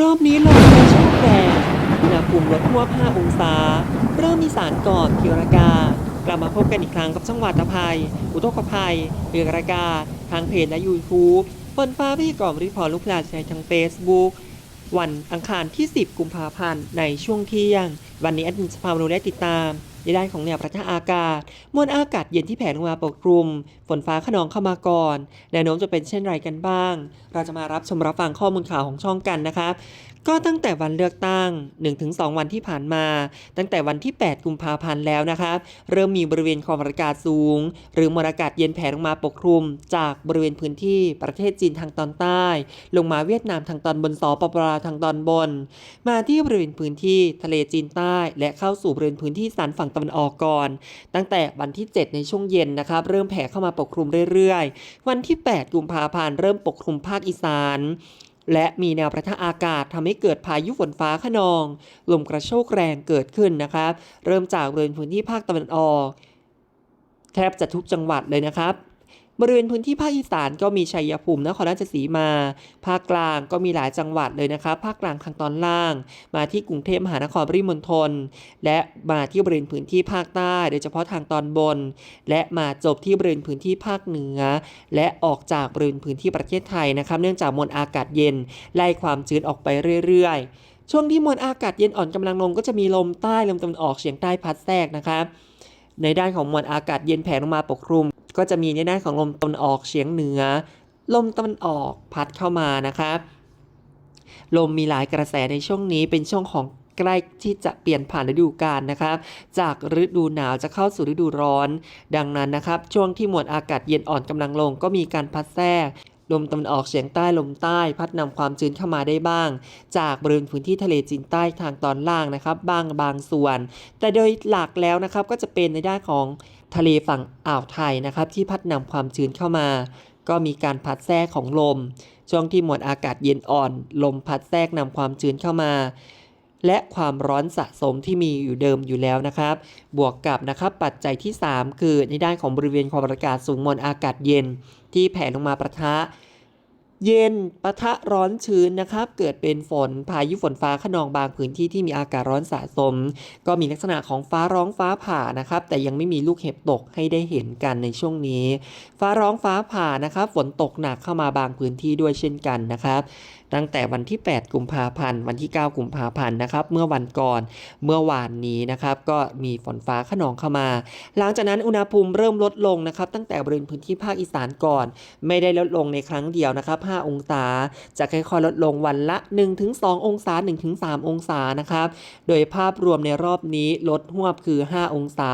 รอบนี้ลมกระโชกแรงอุณหภูมิลดทั่ว5องศา เริ่มมีสารก่อนเพียงรกากลับมาพบกันอีกครั้งกับช่องวัตภัย อุทกภัยเพียงรากา ทางเพจและยูทูบฝนฟ้าพี่ก่อมริพรลูกพลาชัยทางเฟซบุ๊กวันอังคารที่ 10 กุมภาพันธ์ในช่วงเที่ยง วันนี้แอดมินสภาพรู้ได้ติดตาม ในด้านของแนวประทะอากาศ มวลอากาศเย็นที่แผ่ลงมาปกคลุม ฝนฟ้าขนองเข้ามาก่อน แนวโน้มจะเป็นเช่นไรกันบ้าง เราจะมารับชมรับฟังข้อมูลข่าวของช่องกันนะครับ ก็ตั้งแต่วันเลือกตั้ง 1-2 วันที่ผ่านมา ตั้งแต่วันที่ 8 กุมภาพันธ์แล้วนะครับเริ่มมีบริเวณความอากาศสูง หรือมวลอากาศเย็นแผ่ลงมาปกคลุม จากบริเวณพื้นที่ประเทศจีนทางตอนใต้ ลงมาเวียดนามทางตอนบนสปปลาวทางตอนบน มาที่บริเวณพื้นที่ทะเลจีนใต้ และเข้าสู่บริเวณพื้นที่สันฝั่งตะวันออกก่อน ตั้งแต่วันที่ 7 ในช่วงเย็นนะครับเริ่มแผ่เข้ามาปกคลุมเรื่อยๆ วันที่ 8 กุมภาพันธ์เริ่มปกคลุมภาคอีสาน และมีแนวประทะอากาศทำให้เกิดพายุฝนฟ้าขนอง ลมกระโชกแรงเกิดขึ้นนะครับ เริ่มจากบริเวณพื้นที่ภาคตะวันออก แทบจะทุกจังหวัดเลยนะครับ บริเวณพื้นที่ภาคอีสานก็มีชัยภูมินครราชสีมา ภาคกลางก็มีหลายจังหวัดเลยนะครับภาคกลางทางตอนล่าง มาที่กรุงเทพมหานครปริมณฑลและมาที่บริเวณพื้นที่ภาคใต้ โดยเฉพาะทางตอนบน และมาจบที่บริเวณพื้นที่ภาคเหนือ และออกจากบริเวณพื้นที่ประเทศไทยนะครับเนื่องจากมวลอากาศเย็น ไล่ความชื้นออกไปเรื่อยๆ ช่วงที่มวลอากาศเย็นอ่อนกำลังลงก็จะมีลมใต้ลมตะวันออกเฉียงใต้พัดแทรกนะครับ ในด้านของมวลอากาศเย็นแผ่ลงมาปกคลุม ก็จะมีในด้านของลมตะวันออกเฉียงเหนือ ลมตะวันออกพัดเข้ามานะครับลมมีหลายกระแสในช่วงนี้เป็นช่วงของใกล้ที่จะเปลี่ยนผ่านฤดูกาลนะครับ จากฤดูหนาวจะเข้าสู่ฤดูร้อน ดังนั้นนะครับ ช่วงที่มวลอากาศเย็นอ่อนกำลังลงก็มีการพัดแทรก ลมตะวันออกเฉียงใต้ลมใต้พัดนำความชื้นเข้ามาได้บ้าง จากบริเวณพื้นที่ทะเลจีนใต้ทางตอนล่างนะครับบางบางส่วน แต่โดยหลักแล้วนะครับก็จะเป็นในด้านของทะเลฝั่งอ่าวไทยนะครับที่พัดนำความชื้นเข้ามา ก็มีการพัดแทรกของลม ช่วงที่มวลอากาศเย็นอ่อน ลมพัดแทรกนำความชื้นเข้ามาและความร้อนสะสมที่มีอยู่เดิมอยู่แล้วนะครับ บวกกับนะครับปัจจัยที่ 3 คือในด้านของบริเวณความกดอากาศสูงมวลอากาศเย็น ที่แผ่ลงมาประทะ เย็นปะทะร้อนชื้นนะครับ เกิดเป็นฝนพายุฝนฟ้าขนองบางพื้นที่ที่มีอากาศร้อนสะสม ก็มีลักษณะของฟ้าร้องฟ้าผ่านะครับ แต่ยังไม่มีลูกเห็บตกให้ได้เห็นกันในช่วงนี้ ฟ้าร้องฟ้าผ่านะครับ ฝนตกหนักเข้ามาบางพื้นที่ด้วยเช่นกันนะครับตั้งแต่วันที่ 8 กุมภาพันธ์ วันที่ 9 กุมภาพันธ์นะครับ เมื่อวันก่อน เมื่อวานนี้นะครับก็มีฝนฟ้าขนองเข้ามา หลังจากนั้นอุณหภูมิเริ่มลดลงนะครับตั้งแต่บริเวณพื้นที่ภาคอีสานก่อน ไม่ได้ลดลงในครั้งเดียวนะครับ 5 องศา จะค่อยๆลดลงวันละ 1-2 องศา 1-3 องศานะครับ โดยภาพรวมในรอบนี้ลดหวบคือ 5 องศา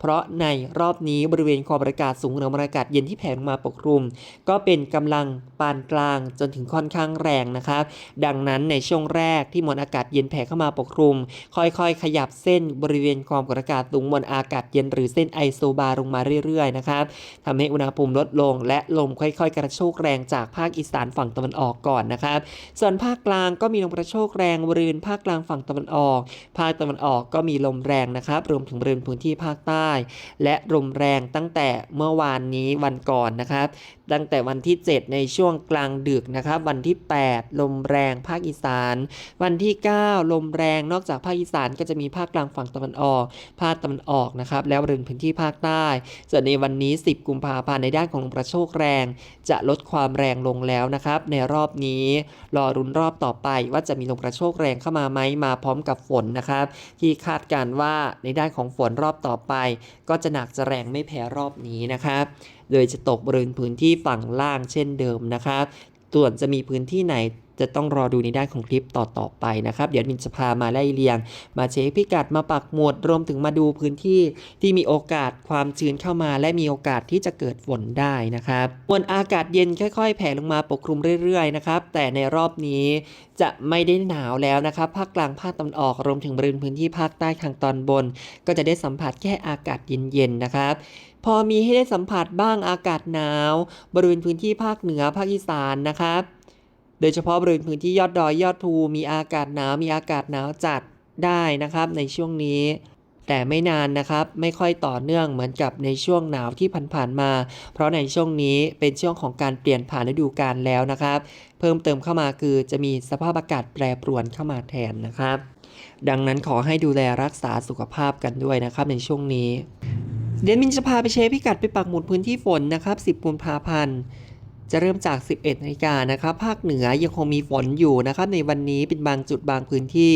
เพราะในรอบนี้บริเวณความกดอากาศสูงหรือมวลอากาศเย็นที่แผ่ลงมาปกคลุม ก็เป็นกำลังปานกลางจนถึงค่อนข้างแรงนะครับ ดังนั้นในช่วงแรกที่มวลอากาศเย็นแผ่เข้ามาปกคลุม ค่อยๆ ขยับเส้นบริเวณความกดอากาศสูงมวลอากาศเย็นหรือเส้นไอโซบาร์ลงมาเรื่อยๆนะครับทำให้อุณหภูมิลดลง และลมค่อยๆ กระโชกแรงจากภาคอีสานฝั่งตะวันออกก่อนนะครับ ส่วนภาคกลางก็มีลมกระโชกแรงบริเวณภาคกลางฝั่งตะวันออก ภาคตะวันออกก็มีลมแรงนะครับรวมถึงบริเวณพื้นที่ภาคใต้ และลมแรงตั้งแต่เมื่อวานนี้วันก่อนนะครับ ตั้งแต่วันที่ 7 ในช่วงกลางดึกนะครับ วันที่ 8 ลมแรงภาคอีสาน วันที่ 9 ลมแรงนอกจากภาคอีสานก็จะมีภาคกลางฝั่งตะวันออก ภาคตะวันออกนะครับ แล้วบริเวณพื้นที่ภาคใต้ ส่วนในวันนี้ 10 กุมภาพันธ์ในด้านของลมกระโชกแรง จะลดความแรงลงแล้วนะครับ ในรอบนี้รอรุนรอบต่อไปว่าจะมีลมกระโชกแรงเข้ามาไหมมาพร้อมกับฝนนะครับ ที่คาดการณ์ว่าในด้านของฝนรอบต่อไป ก็จะหนักจะแรงไม่แพ้รอบนี้นะครับ โดยจะตกบริเวณพื้นที่ฝั่งล่างเช่นเดิมนะครับ ส่วนจะมีพื้นที่ไหนจะต้องรอดูในด้านของคลิปต่อๆไปนะครับ เดี๋ยวมินจะพามาไล่เรียง มาเช็คพิกัดมาปักหมุดรวมถึงมาดูพื้นที่ที่มีโอกาสความชื้นเข้ามา และมีโอกาสที่จะเกิดฝนได้นะครับมวลอากาศเย็นค่อยๆ แผ่ลงมาปกคลุมเรื่อยๆนะครับแต่ในรอบนี้จะไม่ได้หนาวแล้วนะครับภาคกลางภาคตะวันออกรวมถึงบริเวณพื้นที่ภาคใต้ทางตอนบน ก็จะได้สัมผัสแค่อากาศเย็นๆนะครับ พอมีให้ได้สัมผัสบ้างอากาศหนาว บริเวณพื้นที่ภาคเหนือภาคอีสานนะครับโดยเฉพาะบริเวณพื้นที่ยอดดอยยอดภูมีอากาศหนาวมีอากาศหนาวจัดได้นะครับ ในช่วงนี้ แต่ไม่นานนะครับไม่ค่อยต่อเนื่องเหมือนกับในช่วงหนาวที่ผ่านๆมา เพราะในช่วงนี้เป็นช่วงของการเปลี่ยนผ่านฤดูกาลแล้วนะครับ เพิ่มเติมเข้ามาคือจะมีสภาพอากาศแปรปรวนเข้ามาแทนนะครับ ดังนั้นขอให้ดูแลรักษาสุขภาพกันด้วยนะครับในช่วงนี้ เดี๋ยวมินจะพาไปเช็คพิกัดไปปักหมุดพื้นที่ฝนนะครับ 10 กุมภาพันธ์ จะเริ่มจาก 11นาฬิกานะครับภาคเหนือยังคงมีฝนอยู่นะครับในวันนี้เป็นบางจุดบางพื้นที่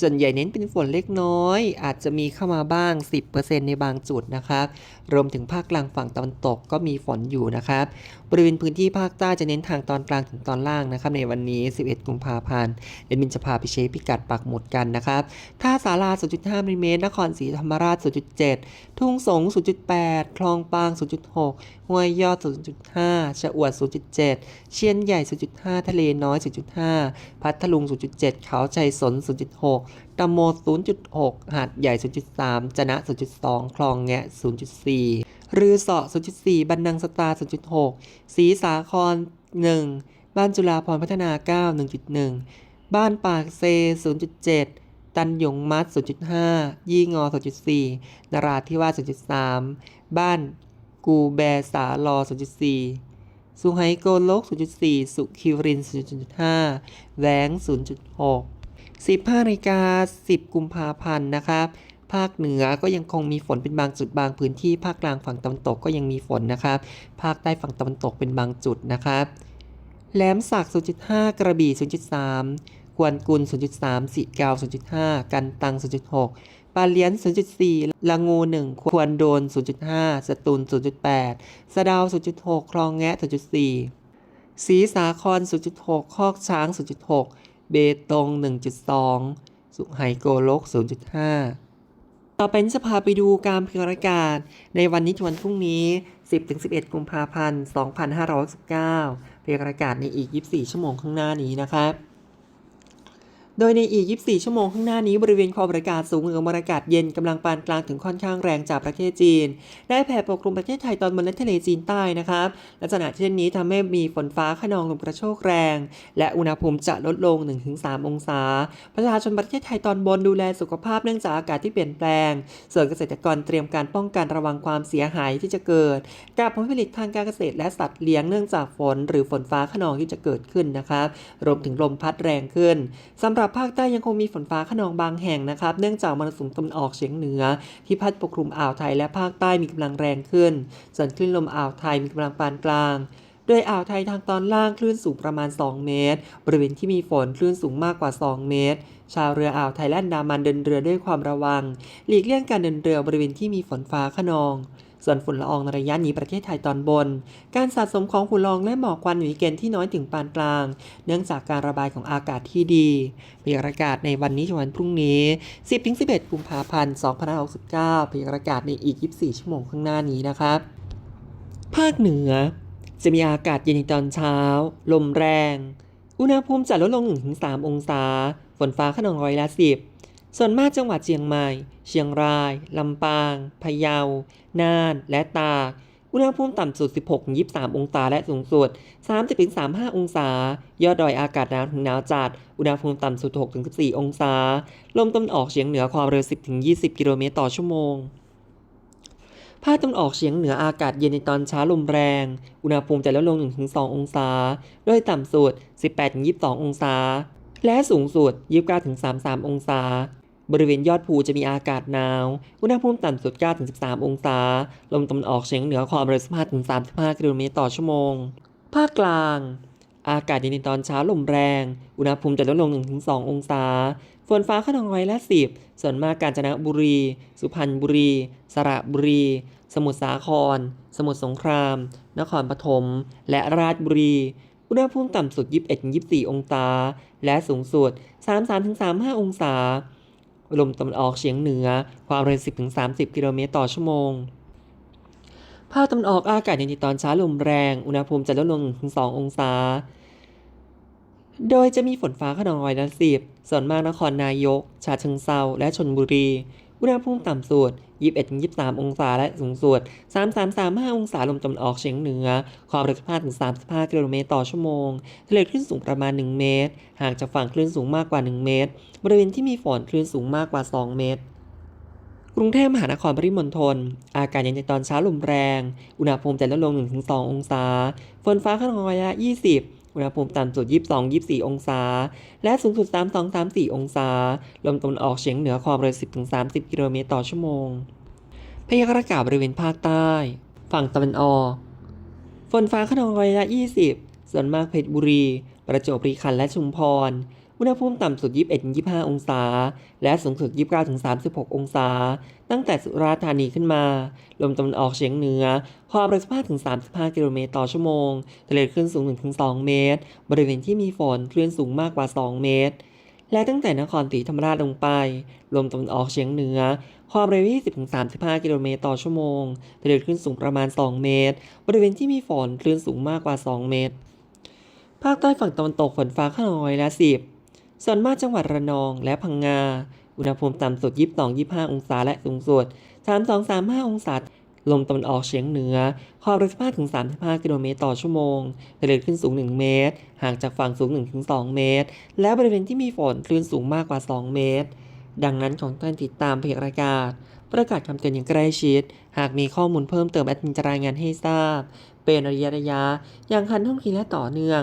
ส่วนใหญ่เน้นเป็นฝนเล็กน้อย อาจจะมีเข้ามาบ้าง 10%ในบางจุดนะครับรวมถึงภาคกลางฝั่งตะวันตกก็มีฝนอยู่นะครับบริเวณพื้นที่ภาคใต้จะเน้นทางตอนกลางถึงตอนล่างนะครับในวันนี้ 11 กุมภาพันธ์เดนมินจะพาไปเช็คพิกัดปักหมุดกันนะครับท่าสารา 0.5มิลิเมตรนครศรีธรรมราช 0.7 ทุ่งสง 0.8 คลองปาง 0.6ห้วยยอด 0.5 ชะอวด 0.7 เชียนใหญ่ 0.5 ทะเลน้อย 0.5 พัทลุง 0.7 เขาชัยสน 0.6 ตะโม 0.6 หาดใหญ่ 0.3 จนะ 0.2 คลองแงะ 0.4 รือเสาะ 0.4 บันนังสตา 0.6ศรีสาคร 1 บ้านจุฬาพรพัฒนา 9 1.1 บ้านปากเซ 0.7ตันยงมัด0.5 ยี่งอ 0.4 นราธิวาส0.3 บ้าน กูแบสาลอ 0.4 สุไหโกลก 0.4 สุคิวริน 0.5 แหวง 0.6 15นาฬิกา10 กุมภาพันธ์นะครับภาคเหนือก็ยังคงมีฝนเป็นบางจุดบางพื้นที่ภาคกลางฝั่งตะวันตกก็ยังมีฝนนะครับ ภาคใต้ฝั่งตะวันตกเป็นบางจุดนะครับ แหลมสัก 0.5 กระบี่ 0.3 กวนกุล 0.3 สิเกา0.5 กันตัง 0.6 ปาเลียน 0.4 ละงู 1 ควรโดน 0.5 สตูล 0.8 สะดาว 0.6 คลองแงะ 0.4ศรีสาคร 0.6 คอกช้าง 0.6 เบตง 1.2 สุไหโกลก 0.5ต่อไปนี้จะพาไปดูการพยากรณ์อากาศในวันนี้ถึงวันพรุ่งนี้ 10-11 กุมภาพันธ์ 2519พยากรณ์อากาศในอีก 24 ชั่วโมงข้างหน้านี้นะครับ โดยในอีก 24 ชั่วโมงข้างหน้านี้บริเวณความอากาศสูงกับมวลอากาศเย็นกำลังปานกลางถึงค่อนข้างแรงจากประเทศจีน ได้แผ่ปกคลุมประเทศไทยตอนบนและทะเลจีนใต้นะครับลักษณะเช่นนี้ทำให้มีฝนฟ้าขนองลมกระโชกแรง และอุณหภูมิจะลดลง 1-3 องศา ประชาชนประเทศไทยตอนบนดูแลสุขภาพเนื่องจากอากาศที่เปลี่ยนแปลง ส่วนเกษตรกรเตรียมการป้องกันระวังความเสียหายที่จะเกิดกับผลผลิตทางการเกษตรและสัตว์เลี้ยงเนื่องจากฝน หรือฝนฟ้าขนองที่จะเกิดขึ้นนะครับรวมถึงลมพัดแรงขึ้นสำหรับภาคใต้ยังคงมีฝนฟ้าขนองบางแห่งนะครับ เนื่องจากมรสุมตะวันออกเฉียงเหนือ ที่พัดปกคลุมอ่าวไทยและภาคใต้มีกำลังแรงขึ้นส่วนคลื่นลมอ่าวไทยมีกำลังปานกลางโดยอ่าวไทยทางตอนล่างคลื่นสูงประมาณ 2 เมตร บริเวณที่มีฝนคลื่นสูงมากกว่า 2 เมตร ชาวเรืออ่าวไทยและอันดามันเดินเรือด้วยความระวัง หลีกเลี่ยงการเดินเรือบริเวณที่มีฝนฟ้าขนอง ส่วนฝุ่นละอองในระยะนี้ประเทศไทยตอนบน การสะสมของฝุ่นละอองและหมอกควันอยู่ในเกณฑ์ที่น้อยถึงปานกลาง เนื่องจากการระบายของอากาศที่ดีพยากรณ์อากาศในวันนี้ถึงวันพรุ่งนี้ 10-11 กุมภาพันธ์2569พยากรณ์อากาศในอีก 24 ชั่วโมงข้างหน้านี้นะครับ ภาคเหนือ จะมีอากาศเย็นในตอนเช้า ลมแรง อุณหภูมิจะลดลง 1-3 องศา ฝนฟ้าขนองร้อยละสิบ ส่วนมากจังหวัดเชียงใหม่ เชียงราย ลำปาง พะเยา น่าน และตาก อุณหภูมิต่ำสุด 16-23 องศาและสูงสุด 30-35 องศา ยอดดอยอากาศหนาวถึงหนาวจัด อุณหภูมิต่ำสุด 6-14 องศา ลมตะวันออกเฉียงเหนือความเร็ว 10-20 กิโลเมตรต่อชั่วโมงภาคตะวันออกเฉียงเหนืออากาศเย็นในตอนเช้าลมแรง อุณหภูมิจะลดลง 1-2 องศา โดยต่ำสุด 18-22 องศา และสูงสุด 29-33 องศา บริเวณยอดภูจะมีอากาศหนาว อุณหภูมิต่ำสุด 9-13 องศา ลมตะวันออกเฉียงเหนือความเร็ว 15-35 กิโลเมตรต่อชั่วโมง ภาคกลาง อากาศเย็นในตอนเช้าลมแรง อุณหภูมิจะลดลง 1-2 องศา ฝนฟ้าขนองร้อยละสิบส่วนมากกาญจนบุรี สุพรรณบุรี สระบุรี สมุทรสาคร สมุทรสงคราม นครปฐม และราชบุรี อุณหภูมิต่ำสุด 21-24 องศา และสูงสุด 33-35 องศา ลมตะวันออกเฉียงเหนือ ความเร็ว 10-30 กิโลเมตรต่อชั่วโมง ภาคตะวันออกอากาศเย็นในตอนเช้าลมแรง อุณหภูมิจะลดลง 1-2 องศา โดยจะมีฝนฟ้าขนองร้อยละสิบส่วนมากนครนายก ชาเชิงเซาและชนบุรี อุณหภูมิต่ำสุด 21-23 องศาและสูงสุด 33-35 องศาลมตะวันออกเฉียงเหนือ ความเร็ว15-35 กิโลเมตรต่อชั่วโมง ทะเลคลื่นสูงประมาณ 1 เมตร ห่างจากฝั่งคลื่นสูงมากกว่า 1 เมตร บริเวณที่มีฝนคลื่นสูงมากกว่า 2 เมตรกรุงเทพมหานครปริมณฑลอากาศเย็นในตอนเช้าลมแรง อุณหภูมิจะลดลง 1-2 องศา ฝนฟ้าขนองระยะ20 อุณหภูมิต่ำสุด 22-24 องศา และสูงสุด 32-34 องศา ลมตะวันออกเฉียงเหนือความเร็ว 10-30 กิโลเมตรต่อชั่วโมง พยากรณ์อากาศบริเวณภาคใต้ ฝั่งตะวันออก ฝนฟ้าขนองระยะ20 ส่วนมากเพชรบุรี ประจวบคีรีขันธ์และชุมพร อุณหภูมิต่ำสุด 21-25 องศา และสูงสุด 29-36 องศา ตั้งแต่สุราษฎร์ธานีขึ้นมา ลมตะวันออกเฉียงเหนือ ความเร็ว15-35 กิโลเมตรต่อชั่วโมง ทะเลคลื่นสูง 1-2 เมตร บริเวณที่มีฝนคลื่นสูงมากกว่า 2 เมตร และตั้งแต่นครศรีธรรมราชลงไป ลมตะวันออกเฉียงเหนือ ความเร็ว 20-35 กิโลเมตรต่อชั่วโมง ทะเลคลื่นสูงประมาณ 2 เมตร บริเวณที่มีฝนคลื่นสูงมากกว่า 2 เมตรภาคใต้ฝั่งตะวันตกฝนฟ้าขนองร้อยละ10 ส่วนมากจังหวัดระนองและพังงา อุณหภูมิต่ำสุด 22-25 องศาและสูงสุด 32-35 องศา ลมตะวันออกเฉียงเหนือ ความเร็ว15-35 กิโลเมตรต่อชั่วโมงทะเลคลื่นสูง 1 เมตร ห่างจากฝั่งสูง 1-2 เมตร และบริเวณที่มีฝนคลื่นสูงมากกว่า 2 เมตร ดังนั้นของท่านติดตามพยากรณ์อากาศประกาศคำเตือนอย่างใกล้ชิด หากมีข้อมูลเพิ่มเติมแอดมินจะรายงานให้ทราบ เป็นระยะระยะอย่างทันท่วงทีและต่อเนื่อง